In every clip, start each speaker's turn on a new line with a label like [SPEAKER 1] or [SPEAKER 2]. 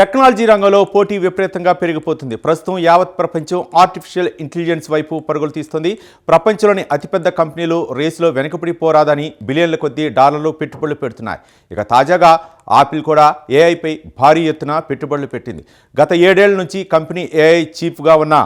[SPEAKER 1] Technology రంగంలో పోటీ విపరీతంగా పెరిగిపోతుంది. ప్రస్తుతం యావత్ ప్రపంచం ఆర్టిఫిషియల్ ఇంటెలిజెన్స్ వైపు పరుగులు తీస్తుంది. ప్రపంచంలోని అతిపెద్ద కంపెనీలు రేసులో వెనకబడి పోరాదని బిలియన్ల కొద్దీ డాలర్లు పెట్టుబడులు పెడుతున్నాయి. ఇక తాజాగా ఆపిల్ కూడా ఏఐపై భారీ ఎత్తున పెట్టుబడులు పెట్టింది. గత ఏడేళ్ళ నుంచి కంపెనీ ఏఐ చీఫ్గా ఉన్న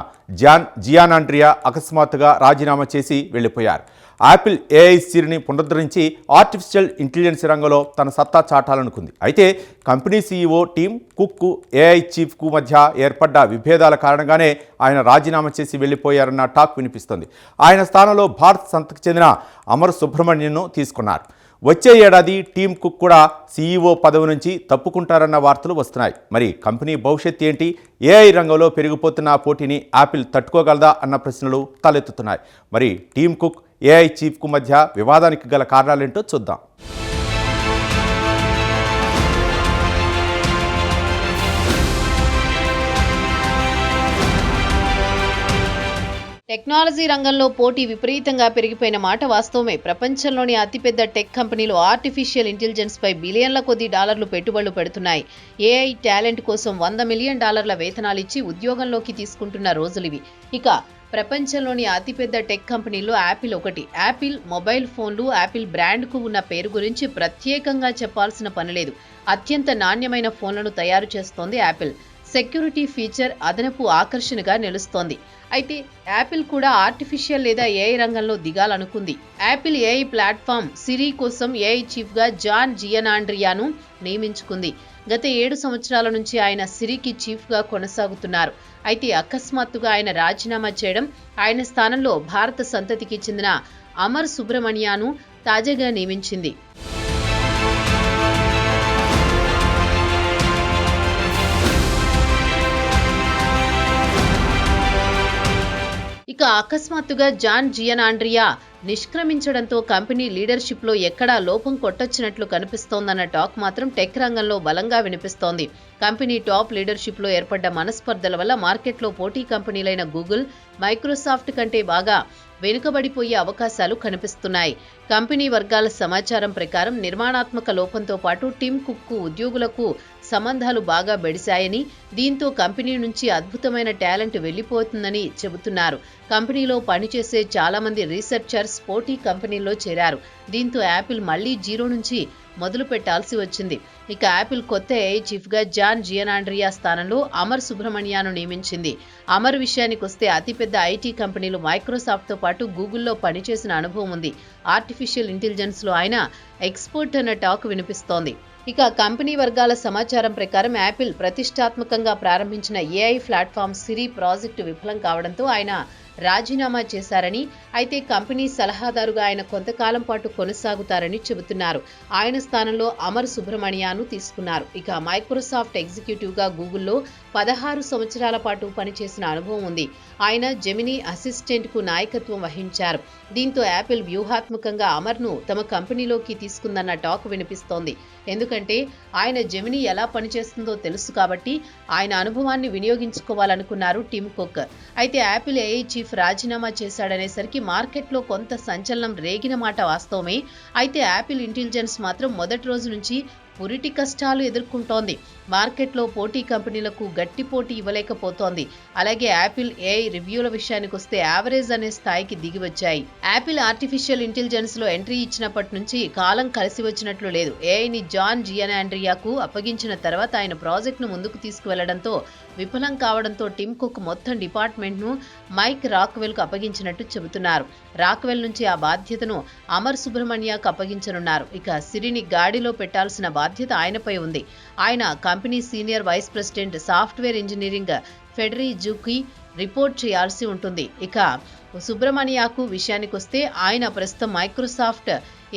[SPEAKER 1] జాన్ జియానాండ్రియా అకస్మాత్తుగా రాజీనామా చేసి వెళ్ళిపోయారు. యాపిల్ ఏఐ సిరిని పునరుద్ధరించి ఆర్టిఫిషియల్ ఇంటెలిజెన్స్ రంగంలో తన సత్తా చాటాలనుకుంది. అయితే కంపెనీ సీఈఓ టీమ్ కుక్కు ఏఐ చీఫ్కు మధ్య ఏర్పడ్డ విభేదాల కారణంగానే ఆయన రాజీనామా చేసి వెళ్ళిపోయారన్న టాక్ వినిపిస్తోంది. ఆయన స్థానంలో భారత్ సంతకు చెందిన అమర్ సుబ్రహ్మణ్యన్ను తీసుకున్నారు. వచ్చే ఏడాది టీమ్ కుక్ కూడా సీఈఓ పదవి నుంచి తప్పుకుంటారన్న వార్తలు వస్తున్నాయి. మరి కంపెనీ భవిష్యత్ ఏంటి? ఏఐ రంగంలో పెరిగిపోతున్న పోటీని యాపిల్ తట్టుకోగలదా అన్న ప్రశ్నలు తలెత్తుతున్నాయి. మరి టీమ్ కుక్ ఏఐ చీఫ్కు మధ్య వివాదానికి గల కారణాలేంటో చూద్దాం.
[SPEAKER 2] టెక్నాలజీ రంగంలో పోటీ విపరీతంగా పెరిగిపోయిన మాట వాస్తవమే. ప్రపంచంలోని అతిపెద్ద టెక్ కంపెనీలు ఆర్టిఫిషియల్ ఇంటెలిజెన్స్ పై బిలియన్ల కొద్ది డాలర్లు పెట్టుబడులు పెడుతున్నాయి. ఏఐ టాలెంట్ కోసం వంద మిలియన్ డాలర్ల వేతనాలు ఇచ్చి ఉద్యోగంలోకి తీసుకుంటున్న రోజులివి. ఇక ప్రపంచంలోని అతిపెద్ద టెక్ కంపెనీలో యాపిల్ ఒకటి. యాపిల్ మొబైల్ ఫోన్లు యాపిల్ బ్రాండ్కు ఉన్న పేరు గురించి ప్రత్యేకంగా చెప్పాల్సిన పనిలేదు అత్యంత నాణ్యమైన ఫోన్లను తయారు చేస్తోంది యాపిల్ సెక్యూరిటీ ఫీచర్ అదనపు ఆకర్షణగా నిలుస్తోంది. అయితే యాపిల్ కూడా ఆర్టిఫిషియల్ లేదా ఏఐ రంగంలో దిగాలనుకుంది. యాపిల్ ఏఐ ప్లాట్ఫామ్ సిరి కోసం ఏఐ చీఫ్గా జాన్ జియనాండ్రియాను నియమించుకుంది. గత ఏడు సంవత్సరాల నుంచి ఆయన సిరికి చీఫ్గా కొనసాగుతున్నారు. అయితే అకస్మాత్తుగా ఆయన రాజీనామా చేయడం ఆయన స్థానంలో భారత సంతతికి చెందిన అమర్ సుబ్రమణియాను తాజాగా నియమించింది. ఇక అకస్మాత్తుగా జాన్ జియన్ ఆండ్రియా నిష్క్రమించడంతో కంపెనీ లీడర్షిప్లో ఎక్కడా లోపం కొట్టొచ్చినట్లు కనిపిస్తోందన్న టాక్ మాత్రం టెక్ రంగంలో బలంగా వినిపిస్తోంది. కంపెనీ టాప్ లీడర్షిప్లో ఏర్పడ్డ మనస్పర్ధల వల్ల మార్కెట్లో పోటీ కంపెనీలైన గూగుల్ మైక్రోసాఫ్ట్ కంటే బాగా వెనుకబడిపోయే అవకాశాలు కనిపిస్తున్నాయి. కంపెనీ వర్గాల సమాచారం ప్రకారం నిర్మాణాత్మక లోపంతో పాటు టిమ్ కుక్కు ఉద్యోగులకు సంబంధాలు బాగా బెడిశాయని దీంతో కంపెనీ నుంచి అద్భుతమైన టాలెంట్ వెళ్ళిపోతుందని చెబుతున్నారు. కంపెనీలో పనిచేసే చాలా మంది రీసెర్చర్స్ పోటీ కంపెనీల్లో చేరారు. దీంతో యాపిల్ మళ్ళీ జీరో నుంచి మొదలు పెట్టాల్సి వచ్చింది. ఇక యాపిల్ కొత్త ఏఐ చీఫ్గా జాన్ జియనాండ్రియా స్థానంలో అమర్ సుబ్రహ్మణ్యాను నియమించింది. అమర్ విషయానికి వస్తే అతిపెద్ద ఐటీ కంపెనీలు మైక్రోసాఫ్ట్తో పాటు గూగుల్లో పనిచేసిన అనుభవం ఉంది. ఆర్టిఫిషియల్ ఇంటెలిజెన్స్లో ఆయన ఎక్స్పర్ట్ అన్న టాక్ వినిపిస్తోంది. ఇక కంపెనీ వర్గాల సమాచారం ప్రకారం యాపిల్ ప్రతిష్టాత్మకంగా ప్రారంభించిన ఏఐ ప్లాట్ఫామ్ సిరి ప్రాజెక్టు విఫలం కావడంతో ఆయన రాజీనామా చేశారని అయితే కంపెనీ సలహాదారుగా ఆయన కొంతకాలం పాటు కొనసాగుతారని చెబుతున్నారు. ఆయన స్థానంలో అమర్ సుబ్రహ్మణ్యాను తీసుకున్నారు. ఇక మైక్రోసాఫ్ట్ ఎగ్జిక్యూటివ్గా గూగుల్లో పదహారు సంవత్సరాల పాటు పనిచేసిన అనుభవం ఉంది. ఆయన జెమినీ అసిస్టెంట్కు నాయకత్వం వహించారు. దీంతో యాపిల్ వ్యూహాత్మకంగా అమర్ను తమ కంపెనీలోకి తీసుకుందన్న టాక్ వినిపిస్తోంది. ఎందుకంటే ఆయన జెమినీ ఎలా పనిచేస్తుందో తెలుసు కాబట్టి ఆయన అనుభవాన్ని వినియోగించుకోవాలనుకున్నారు టిమ్ కుక్. అయితే యాపిల్ ఏఐ చీఫ్ రాజీనామా చేశాడనేసరికి మార్కెట్లో కొంత సంచలనం రేగిన మాట వాస్తవమే. అయితే యాపిల్ ఇంటెలిజెన్స్ మాత్రం మొదటి రోజు నుంచి పురిటి కష్టాలు ఎదుర్కొంటోంది. మార్కెట్లో పోటీ కంపెనీలకు గట్టి పోటీ ఇవ్వలేకపోతోంది. అలాగే యాపిల్ ఏఐ రివ్యూల విషయానికి వస్తే యావరేజ్ అనే స్థాయికి దిగివచ్చాయి. యాపిల్ ఆర్టిఫిషియల్ ఇంటెలిజెన్స్లో ఎంట్రీ ఇచ్చినప్పటి నుంచి కాలం కలిసి వచ్చినట్లు లేదు. ఏఐని జాన్ జియన్ ఆండ్రియాకు అప్పగించిన తర్వాత ఆయన ప్రాజెక్టును ముందుకు తీసుకువెళ్ళడంతో విఫలం కావడంతో టిమ్ కుక్ మొత్తం డిపార్ట్మెంట్ను మైక్ రాక్వెల్కు అప్పగించినట్టు చెబుతున్నారు. రాక్వెల్ నుంచి ఆ బాధ్యతను అమర్ సుబ్రహ్మణ్యకు అప్పగించనున్నారు. ఇక సిరిని గాడిలో పెట్టాల్సిన బాధ్యత ఆయనపై ఉంది. ఆయన company senior vice president software engineering ఫెడరీ జూకి రిపోర్ట్ చేయాల్సి ఉంటుంది. ఇక సుబ్రహ్మణ్యకు విషయానికొస్తే ఆయన ప్రస్తుతం మైక్రోసాఫ్ట్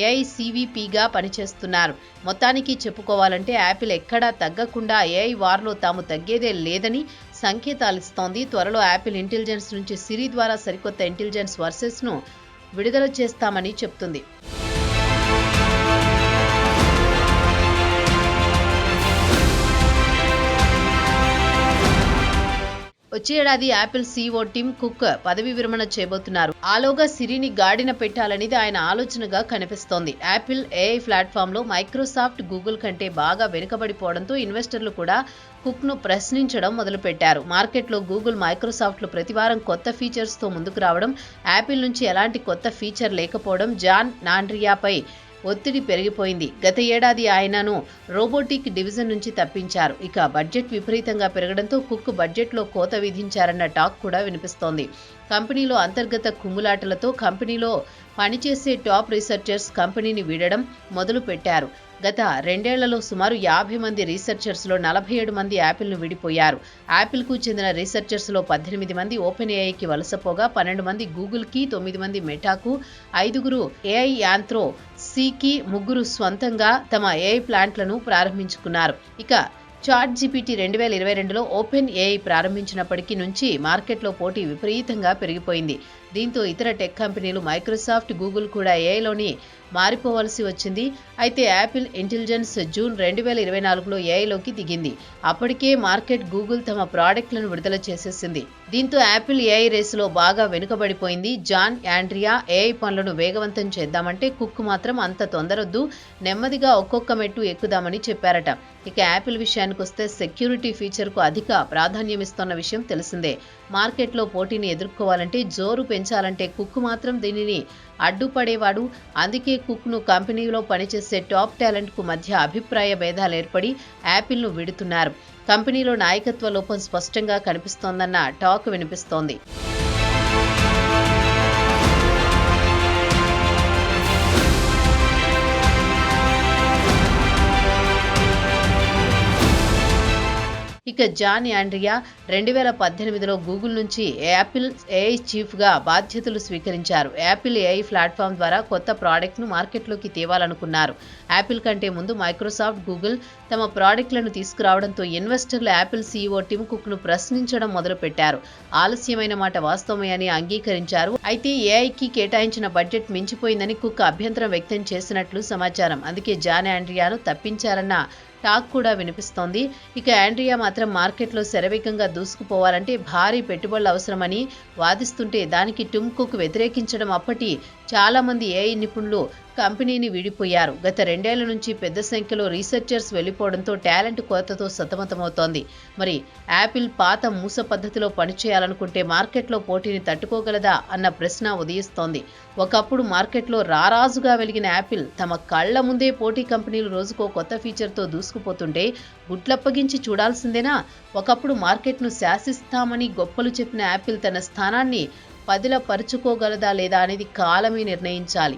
[SPEAKER 2] ఏఐసివిపిగా పనిచేస్తున్నారు. మొత్తానికి చెప్పుకోవాలంటే యాపిల్ ఎక్కడా తగ్గకుండా ఏఐ వార్లో తాము తగ్గేదే లేదని సంకేతాలిస్తోంది త్వరలో యాపిల్ ఇంటెలిజెన్స్ నుంచి సిరి ద్వారా సరికొత్త ఇంటెలిజెన్స్ వర్సెస్ను విడుదల చేస్తామని చెప్తుంది. వచ్చే ఏడాది యాపిల్ సీఓ టిమ్ కుక్ పదవి విరమణ చేయబోతున్నారు. ఆలోగా సిరిని గాడిన పెట్టాలనేది ఆయన ఆలోచనగా కనిపిస్తోంది. యాపిల్ ఏఐ ప్లాట్ఫామ్లో మైక్రోసాఫ్ట్ గూగుల్ కంటే బాగా వెనుకబడిపోవడంతో ఇన్వెస్టర్లు కూడా కుక్ను ప్రశ్నించడం మొదలుపెట్టారు. మార్కెట్లో గూగుల్ మైక్రోసాఫ్ట్లు ప్రతివారం కొత్త ఫీచర్స్తో ముందుకు రావడం యాపిల్ నుంచి ఎలాంటి కొత్త ఫీచర్ లేకపోవడం జాన్ నాండ్రియాపై ఒత్తిడి పెరిగిపోయింది. గత ఏడాది ఆయనను రోబోటిక్ డివిజన్ నుంచి తప్పించారు. ఇక బడ్జెట్ విపరీతంగా పెరగడంతో కుక్ బడ్జెట్లో కోత విధించారన్న టాక్ కూడా వినిపిస్తోంది. కంపెనీలో అంతర్గత కుమ్ములాటలతో కంపెనీలో పనిచేసే టాప్ రీసెర్చర్స్ కంపెనీని వీడడం మొదలు పెట్టారు. గత రెండేళ్ళలో సుమారు యాభై మంది రీసెర్చర్స్లో నలభై ఏడు మంది యాపిల్ను విడిపోయారు. యాపిల్కు చెందిన రీసెర్చర్స్లో పద్దెనిమిది మంది ఓపెన్ ఏఐకి వలసపోగా పన్నెండు మంది గూగుల్కి తొమ్మిది మంది మెటాకు ఐదుగురు ఏఐ యాంత్రో సికి ముగ్గురు స్వంతంగా తమ ఏఐ ప్లాంట్లను ప్రారంభించుకున్నారు. ఇక చాట్ జీపీటీ రెండు వేల ఇరవై రెండులో ఓపెన్ ఏఐ ప్రారంభించినప్పటికీ నుంచి మార్కెట్లో పోటీ విపరీతంగా పెరిగిపోయింది. దీంతో ఇతర టెక్ కంపెనీలు మైక్రోసాఫ్ట్ గూగుల్ కూడా ఏఐలోని మారిపోవలసి వచ్చింది. అయితే యాపిల్ ఇంటెలిజెన్స్ జూన్ రెండు వేల ఇరవై నాలుగులో ఏఐలోకి దిగింది. అప్పటికే మార్కెట్ గూగుల్ తమ ప్రాడక్ట్లను విడుదల చేసేసింది. దీంతో యాపిల్ ఏఐ రేసులో బాగా వెనుకబడిపోయింది. జాన్ యాండ్రియా ఏఐ పనులను వేగవంతం చేద్దామంటే కుక్ మాత్రం అంత తొందరొద్దు. నెమ్మదిగా ఒక్కొక్క మెట్టు ఎక్కుదామని చెప్పారట. ఇక యాపిల్ విషయానికి వస్తే సెక్యూరిటీ ఫీచర్కు అధిక ప్రాధాన్యమిస్తున్న విషయం తెలిసిందే. మార్కెట్లో పోటీని ఎదుర్కోవాలంటే జోరు పెంచాలంటే కుక్ మాత్రం దీనిని అడ్డుపడేవాడు. అందుకే కుక్ను కంపెనీలో పనిచేసే టాప్ టాలెంట్కు మధ్య అభిప్రాయ భేదాలు ఏర్పడి యాపిల్ను విడుతున్నారు. కంపెనీలో నాయకత్వ లోపం స్పష్టంగా కనిపిస్తోందన్న టాక్ వినిపిస్తోంది. ఇక జాన్ యాండ్రియా రెండు వేల పద్దెనిమిదిలో గూగుల్ నుంచి యాపిల్ ఏఐ చీఫ్గా బాధ్యతలు స్వీకరించారు. యాపిల్ ఏఐ ప్లాట్ఫామ్ ద్వారా కొత్త ప్రోడక్ట్ను మార్కెట్లోకి తేవాలనుకున్నారు. యాపిల్ కంటే ముందు మైక్రోసాఫ్ట్ గూగుల్ తమ ప్రాడక్ట్లను తీసుకురావడంతో ఇన్వెస్టర్లు యాపిల్ సీఈఓ టిమ్ కుక్ను ప్రశ్నించడం మొదలుపెట్టారు. ఆలస్యమైన మాట వాస్తవమే అని అంగీకరించారు. అయితే ఏఐకి కేటాయించిన బడ్జెట్ మించిపోయిందని కుక్ అభ్యంతరం వ్యక్తం చేసినట్లు సమాచారం. అందుకే జాన్ ఆండ్రియాను తప్పించారన్న టాక్ కూడా వినిపిస్తోంది. ఇక ఆండ్రియా మాత్రం మార్కెట్లో శరవేగంగా దూసుకుపోవాలంటే భారీ పెట్టుబడులు అవసరమని వాదిస్తుంటే దానికి టిమ్ కుక్ వ్యతిరేకించడం అప్పటి చాలామంది ఏఐ నిపుణులు కంపెనీని విడిపోయారు. గత రెండేళ్ళ నుంచి పెద్ద సంఖ్యలో రీసెర్చర్స్ వెళ్ళిపోవడంతో టాలెంట్ కొరతతో సతమతమవుతోంది. మరి యాపిల్ పాత మూస పద్ధతిలో పనిచేయాలనుకుంటే మార్కెట్లో పోటీని తట్టుకోగలదా అన్న ప్రశ్న ఉదయిస్తోంది. ఒకప్పుడు మార్కెట్లో రారాజుగా వెలిగిన యాపిల్ తమ కళ్ళ ముందే పోటీ కంపెనీలు రోజుకో కొత్త ఫీచర్తో దూసుకుపోతుంటే గుడ్లప్పగించి చూడాల్సిందేనా? ఒకప్పుడు మార్కెట్ను శాసిస్తామని గొప్పలు చెప్పిన యాపిల్ తన స్థానాన్ని పదిలపరుచుకోగలదా లేదా అనేది కాలమే నిర్ణయించాలి.